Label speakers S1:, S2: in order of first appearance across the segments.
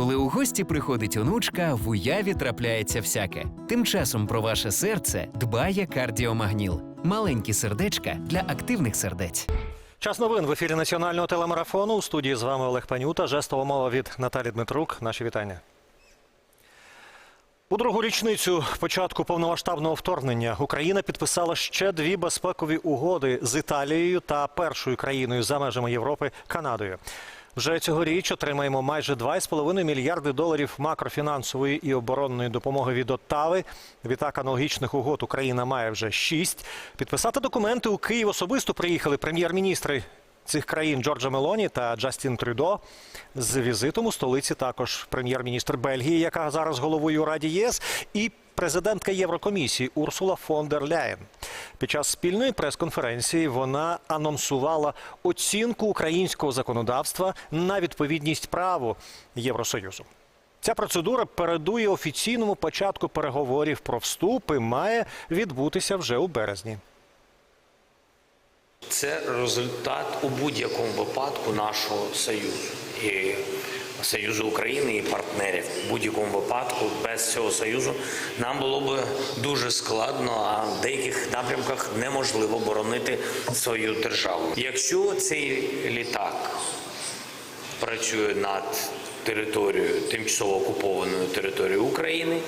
S1: Коли у гості приходить онучка, в уяві трапляється всяке. Тим часом про ваше серце дбає кардіомагніл. Маленькі сердечка для активних сердець.
S2: Час новин в ефірі національного телемарафону. У студії з вами Олег Панюта. Жестова мова від Наталі Дмитрук. Наші вітання. У другу річницю початку повномасштабного вторгнення Україна підписала ще дві безпекові угоди з Італією та першою країною за межами Європи Канадою. Вже цьогоріч отримаємо майже 2,5 мільярди доларів макрофінансової і оборонної допомоги від Оттави. Відтак аналогічних угод Україна має вже шість. Підписати документи у Київ особисто приїхали прем'єр-міністри цих країн Джорджа Мелоні та Джастін Трюдо. З візитом у столиці також прем'єр-міністр Бельгії, яка зараз головує у Раді ЄС, і президентка Єврокомісії Урсула фон дер Ляєн. Під час спільної прес-конференції вона анонсувала оцінку українського законодавства на відповідність праву Євросоюзу. Ця процедура передує офіційному початку переговорів про вступ і має відбутися вже у березні.
S3: Це результат у будь-якому випадку нашого союзу союзу України і партнерів. У будь-якому випадку без цього союзу нам було б дуже складно, а в деяких напрямках неможливо боронити свою державу. Якщо цей літак працює над територією тимчасово окупованою територією України,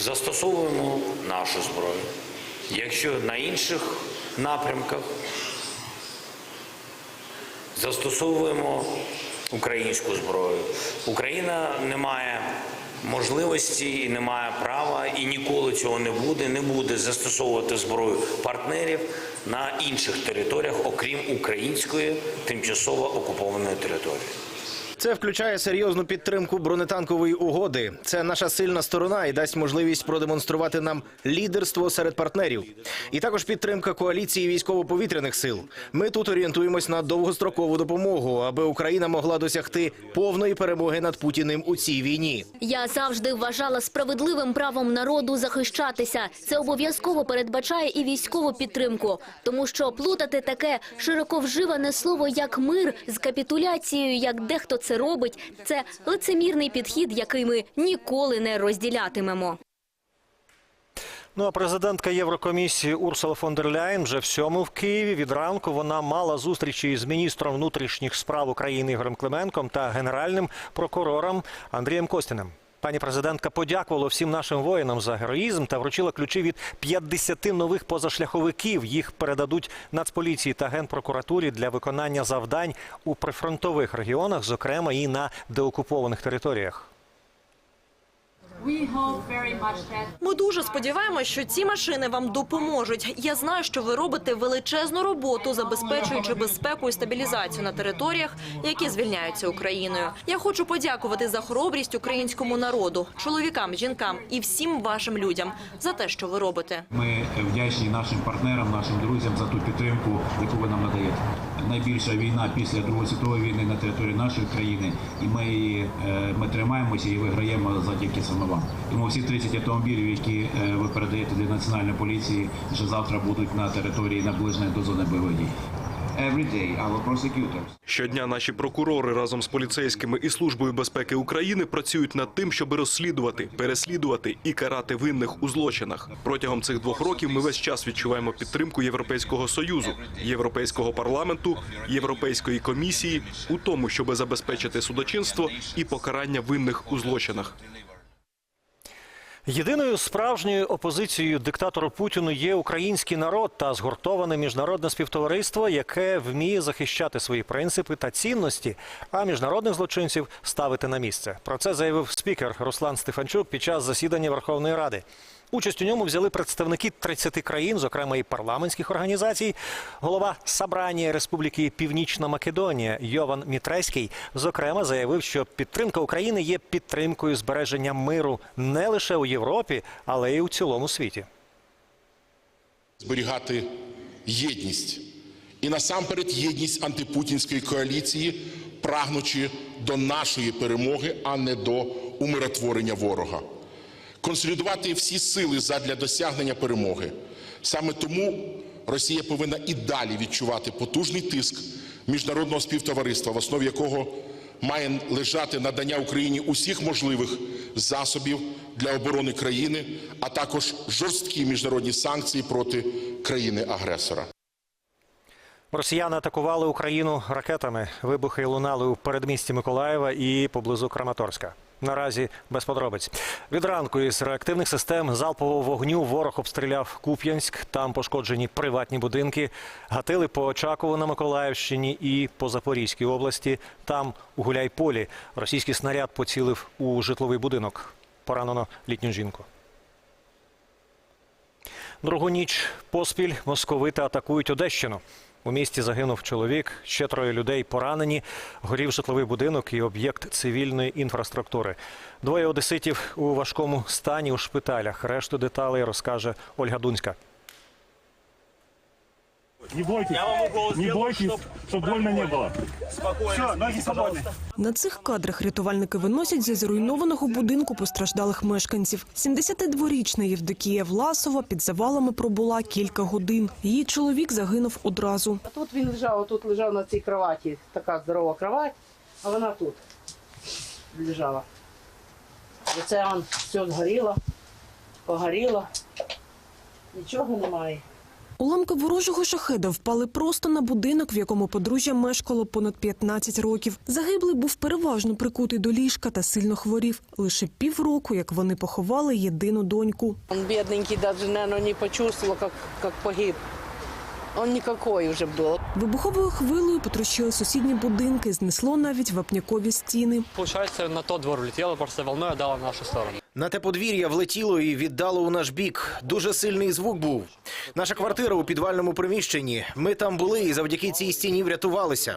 S3: застосовуємо нашу зброю. Якщо на інших напрямках застосовуємо українську зброю. Україна не має можливості і не має права, і ніколи цього не буде. Не буде застосовувати зброю партнерів на інших територіях, окрім української тимчасово окупованої території.
S4: Це включає серйозну підтримку бронетанкової угоди. Це наша сильна сторона і дасть можливість продемонструвати нам лідерство серед партнерів. І також підтримка коаліції військово-повітряних сил. Ми тут орієнтуємось на довгострокову допомогу, аби Україна могла досягти повної перемоги над Путіним у цій війні.
S5: Я завжди вважала справедливим правом народу захищатися. Це обов'язково передбачає і військову підтримку, тому що плутати таке широко вживане слово як мир з капітуляцією, як дехто це робить, це лицемірний підхід, який ми ніколи не розділятимемо.
S2: Ну а президентка Єврокомісії Урсула фон дер Ляйн вже в сьому в Києві. Від ранку вона мала зустрічі із міністром внутрішніх справ України Ігорем Клименком та генеральним прокурором Андрієм Костіним. Пані президентка подякувала всім нашим воїнам за героїзм та вручила ключі від 50 нових позашляховиків. Їх передадуть Нацполіції та генпрокуратурі для виконання завдань у прифронтових регіонах, зокрема і на деокупованих територіях.
S6: Ми дуже сподіваємося, що ці машини вам допоможуть. Я знаю, що ви робите величезну роботу, забезпечуючи безпеку і стабілізацію на територіях, які звільняються Україною. Я хочу подякувати за хоробрість українському народу, чоловікам, жінкам і всім вашим людям за те, що ви робите.
S7: Ми вдячні нашим партнерам, нашим друзям за ту підтримку, яку ви нам надаєте. Найбільша війна після Другої світової війни на території нашої країни, і ми, її, е, ми тримаємося і виграємо завдяки саме вам. Тому всі 30 автомобілів, які е, ви передаєте для національної поліції, вже завтра будуть на території наближеної до зони бойових дій.
S8: Щодня наші прокурори разом з поліцейськими і службою безпеки України працюють над тим, щоб розслідувати, переслідувати і карати винних у злочинах. Протягом цих двох років ми весь час відчуваємо підтримку Європейського союзу, Європейського парламенту, Європейської комісії у тому, щоб забезпечити судочинство і покарання винних у злочинах.
S2: Єдиною справжньою опозицією диктатору Путіну є український народ та згуртоване міжнародне співтовариство, яке вміє захищати свої принципи та цінності, а міжнародних злочинців ставити на місце. Про це заявив спікер Руслан Стефанчук під час засідання Верховної Ради. Участь у ньому взяли представники 30 країн, зокрема і парламентських організацій. Голова Сабранія Республіки Північна Македонія Йован Мітреський зокрема заявив, що підтримка України є підтримкою збереження миру не лише у Європі, але й у цілому світі.
S9: зберігати єдність і насамперед єдність антипутінської коаліції, прагнучи до нашої перемоги, а не до умиротворення ворога, консолідувати всі сили задля досягнення перемоги. Саме тому Росія повинна і далі відчувати потужний тиск міжнародного співтовариства, в основі якого має лежати надання Україні усіх можливих засобів для оборони країни, а також жорсткі міжнародні санкції проти країни-агресора.
S2: Росіяни атакували Україну ракетами. Вибухи лунали у передмісті Миколаєва і поблизу Краматорська. Наразі без подробиць. Від ранку із реактивних систем залпового вогню ворог обстріляв Куп'янськ. Там пошкоджені приватні будинки. Гатили по Очакову на Миколаївщині і по Запорізькій області. Там у Гуляйполі російський снаряд поцілив у житловий будинок. Поранено літню жінку. Другу ніч поспіль московити атакують Одещину. У місті загинув чоловік, ще троє людей поранені. Горів житловий будинок і об'єкт цивільної інфраструктури. Двоє одеситів у важкому стані у шпиталях. Решту деталей розкаже Ольга Дунська.
S10: Не бойтесь, не бойтесь, чтобы больно не было. Все, ноги свободны.
S11: На цих кадрах рятувальники виносять зі зруйнованого будинку постраждалих мешканців. 72-річна Євдокія Власова під завалами пробула кілька годин. Її чоловік загинув одразу.
S12: А тут він лежав, тут лежав на цій кроваті, така здорова кровать, а вона тут лежала. І це он все згоріло, погоріло, нічого немає.
S11: Уламки ворожого шахеда впали просто на будинок, в якому подружжя мешкало понад 15 років. Загиблий був переважно прикутий до ліжка та сильно хворів. Лише півроку, як вони поховали єдину доньку.
S12: Он бедненький даже, не почувствовал, как, как погиб. Он никакой уже был.
S11: Вибуховою хвилею потрощили сусідні будинки, знесло навіть вапнякові стіни.
S10: Получается, на тот двор улетело, просто волной отдало в нашу сторону.
S4: На те подвір'я влетіло і віддало у наш бік. Дуже сильний звук був. Наша квартира у підвальному приміщенні. Ми там були і завдяки цій стіні врятувалися.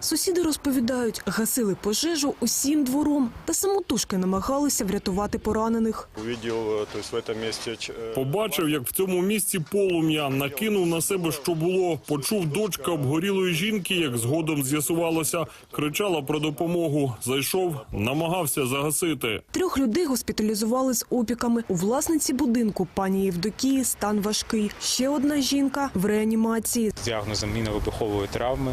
S11: Сусіди розповідають, гасили пожежу усім двором та самотужки намагалися врятувати поранених.
S10: увидел, то есть в
S13: Побачив, як в цьому місці полум'я накинув на себе, що було. Почув дочка обгорілої жінки, як згодом з'ясувалося, кричала про допомогу. Зайшов, намагався загасити.
S11: Трьох людей госпіталізували з опіками. У власниці будинку пані Євдокії стан важкий. Ще одна жінка в реанімації.
S10: з діагнозом міновибухової травми,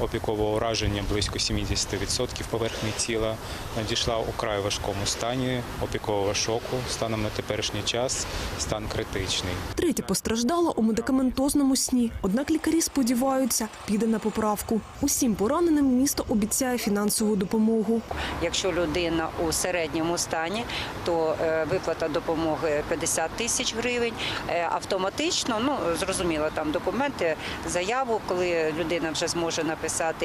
S10: опікового ураження близько 70% поверхні тіла, надійшла у край важкому стані опікового шоку. Станом на теперішній час стан критичний.
S11: Третя постраждала у медикаментозному сні. Однак лікарі сподіваються, піде на поправку. Усім пораненим місто обіцяє фінансову допомогу.
S12: Якщо людина у середньому стані, то е, виплата допомоги 50 тисяч гривень. Е, Автоматично, ну зрозуміло, там документи, заяву, коли людина вже зможе написати.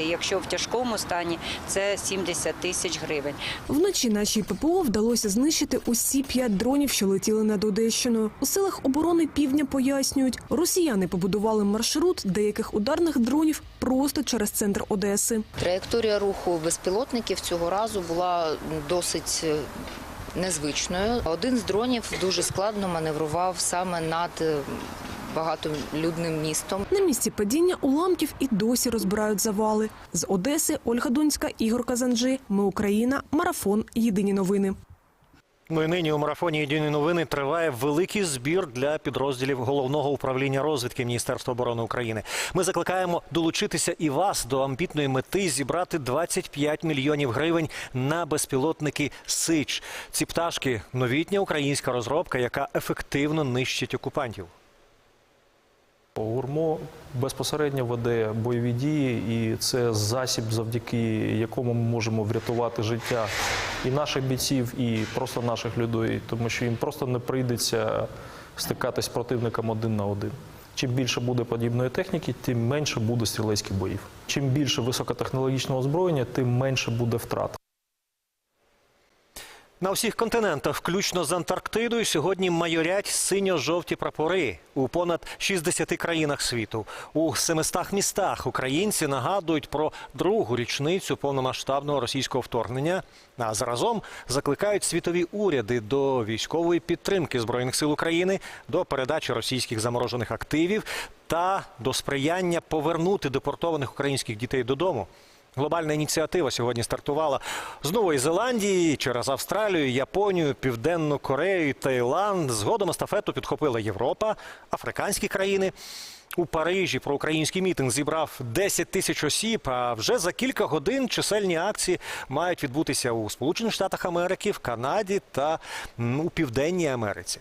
S12: Якщо в тяжкому стані, це 70 тисяч гривень.
S11: Вночі нашій ППО вдалося знищити усі п'ять дронів, що летіли над Одещиною. У силах оборони півдня пояснюють, росіяни побудували маршрут деяких ударних дронів просто через центр Одеси.
S14: Траєкторія руху безпілотників цього разу була досить е, незвичною. Один з дронів дуже складно маневрував саме над е, багатолюдним містом.
S11: На місці падіння уламків і досі розбирають завали. З Одеси Ольга Дунська, Ігор Казанджи. Ми Україна. Марафон. Єдині новини.
S2: Ну і нині у марафоні «Єдині новини триває великий збір для підрозділів головного управління розвідки Міністерства оборони України. Ми закликаємо долучитися і вас до амбітної мети зібрати 25 мільйонів гривень на безпілотники Сич. Ці пташки новітня українська розробка, яка ефективно нищить окупантів.
S10: ГУРМО безпосередньо веде бойові дії, і це засіб, завдяки якому ми можемо врятувати життя і наших бійців, і просто наших людей, тому що їм просто не прийдеться стикатись з противником один на один. Чим більше буде подібної техніки, тим менше буде стрілецьких боїв. Чим більше високотехнологічного озброєння, тим менше буде втрат.
S2: На всіх континентах, включно з Антарктидою, сьогодні майорять синьо-жовті прапори у понад 60 країнах світу. У 700 містах українці нагадують про другу річницю повномасштабного російського вторгнення. А заразом закликають світові уряди до військової підтримки збройних сил України, до передачі російських заморожених активів та до сприяння повернути депортованих українських дітей додому. Глобальна ініціатива сьогодні стартувала з Нової Зеландії через Австралію, Японію, Південну Корею, Таїланд. Згодом естафету підхопила Європа, африканські країни. У Парижі проукраїнський мітинг зібрав 10 тисяч осіб. А вже за кілька годин чисельні акції мають відбутися у Сполучених Штатах Америки, в Канаді та у Південній Америці.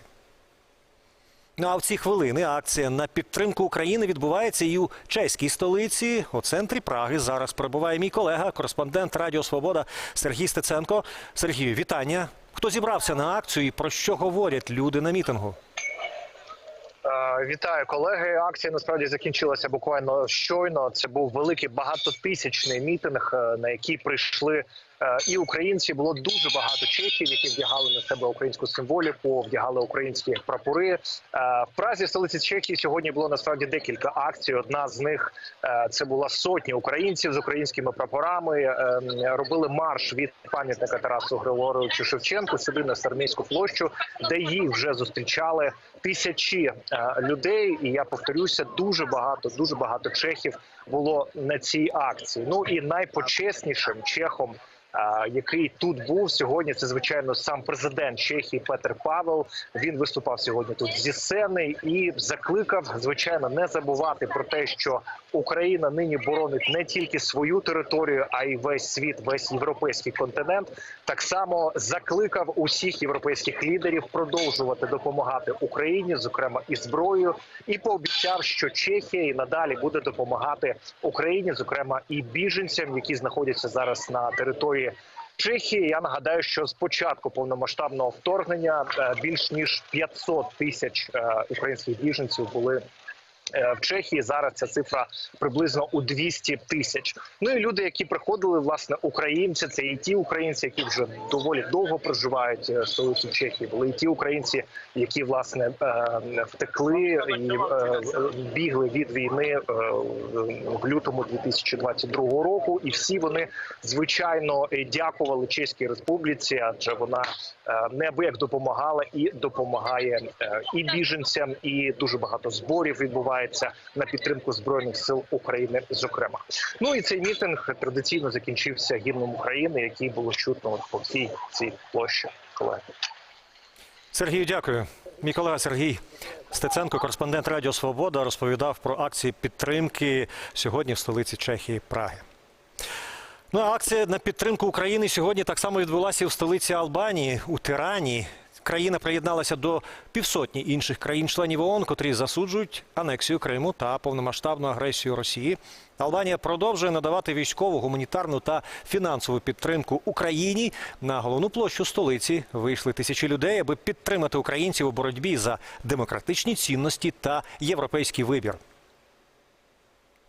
S2: Ну а в ці хвилини акція на підтримку України відбувається і у чеській столиці. У центрі Праги зараз перебуває мій колега, кореспондент Радіо Свобода Сергій Стеценко. Сергію, вітання. Хто зібрався на акцію і про що говорять люди на мітингу?
S15: Е, Вітаю колеги. Акція насправді закінчилася буквально щойно. Це був великий багатотисячний мітинг, е, на який прийшли і українці. Було дуже багато чехів, які вдягали на себе українську символіку, вдягали українські прапори. Е, В Празі, столиці Чехії, сьогодні було насправді декілька акцій. Одна з них е, це була сотні українців з українськими прапорами. е, Робили марш від пам'ятника Тарасу Григоровичу Шевченку сюди на Стармійську площу, де їх вже зустрічали тисячі е, людей. І я повторюся, дуже багато, дуже багато чехів було на цій акції. Ну і найпочеснішим чехом. Який тут був сьогодні? Це звичайно сам президент Чехії Петер Павел. Він виступав сьогодні тут зі сцени і закликав, звичайно, не забувати про те, що Україна нині боронить не тільки свою територію, а й весь світ, весь європейський континент. Так само закликав усіх європейських лідерів продовжувати допомагати Україні, зокрема і зброєю, і пообіцяв, що Чехія і надалі буде допомагати Україні, зокрема і біженцям, які знаходяться зараз на території. Чехії. Я нагадаю, що з початку повномасштабного вторгнення е, більш ніж 500 тисяч е, українських біженців були в Чехії. Зараз ця цифра приблизно у 200 тисяч. Ну і люди, які приходили, власне, українці, це і ті українці, які вже доволі довго проживають е, в столиці Чехії. Були і ті українці, які власне е, втекли і е, бігли від війни е, в лютому 2022 року. І всі вони звичайно е, дякували Чеській Республіці, адже вона е, неабияк допомагала і допомагає е, і біженцям, і дуже багато зборів відбувається на підтримку збройних сил України. Зокрема, ну і цей мітинг традиційно закінчився гімном України, який було чутно по всій цій площі. Колеги.
S2: Сергію, дякую. Мій колега Сергій Стеценко, кореспондент Радіо Свобода, розповідав про акції підтримки сьогодні в столиці Чехії Праги. Ну а акція на підтримку України сьогодні так само відбулася і в столиці Албанії у Тирані. Країна приєдналася до півсотні інших країн-членів ООН, котрі засуджують анексію Криму та повномасштабну агресію Росії. Албанія продовжує надавати військову, гуманітарну та фінансову підтримку Україні. На головну площу столиці вийшли тисячі людей, аби підтримати українців у боротьбі за демократичні цінності та європейський вибір.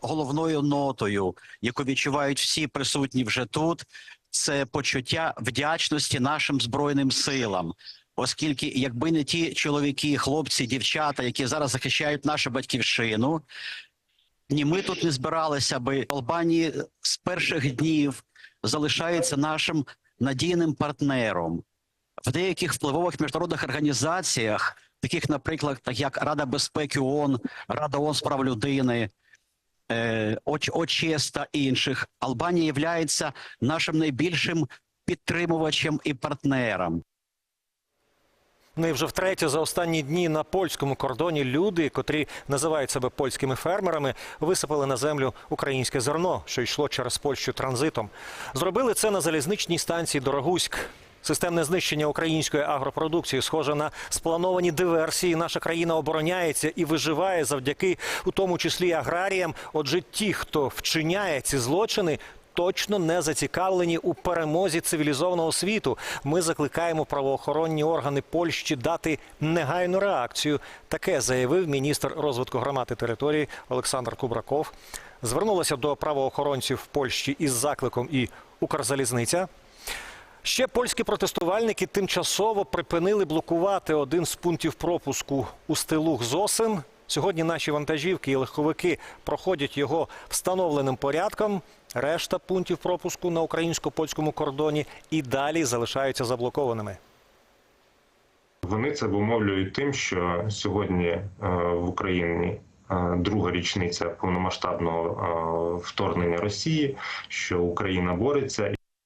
S16: головною нотою, яку відчувають всі присутні вже тут, це почуття вдячності нашим збройним силам. Оскільки, якби не ті чоловіки, хлопці, дівчата, які зараз захищають нашу батьківщину, ні ми тут не збиралися би. Албанії з перших днів залишається нашим надійним партнером в деяких впливових міжнародних організаціях, таких, наприклад, так як Рада безпеки ООН, Рада ООН з прав людини, е, ОЧЕС та інших, Албанія є нашим найбільшим підтримувачем і партнером.
S2: Ну і вже втретє за останні дні на польському кордоні люди, котрі називають себе польськими фермерами, висипали на землю українське зерно, що йшло через Польщу транзитом. Зробили це на залізничній станції Дорогуськ. Системне знищення української агропродукції схоже на сплановані диверсії. Наша країна обороняється і виживає завдяки, у тому числі аграріям. Отже, ті, хто вчиняє ці злочини, точно не зацікавлені у перемозі цивілізованого світу. Ми закликаємо правоохоронні органи Польщі дати негайну реакцію. Таке заявив міністр розвитку громади території Олександр Кубраков. Звернулася до правоохоронців в Польщі із закликом і Укрзалізниця. Ще польські протестувальники тимчасово припинили блокувати один з пунктів пропуску у стилух Зосин. Сьогодні наші вантажівки і легковики проходять його встановленим порядком. Решта пунктів пропуску на українсько-польському кордоні і далі залишаються заблокованими.
S17: Вони це обумовлюють тим, що сьогодні е, в Україні е, друга річниця повномасштабного е, вторгнення Росії, що Україна бореться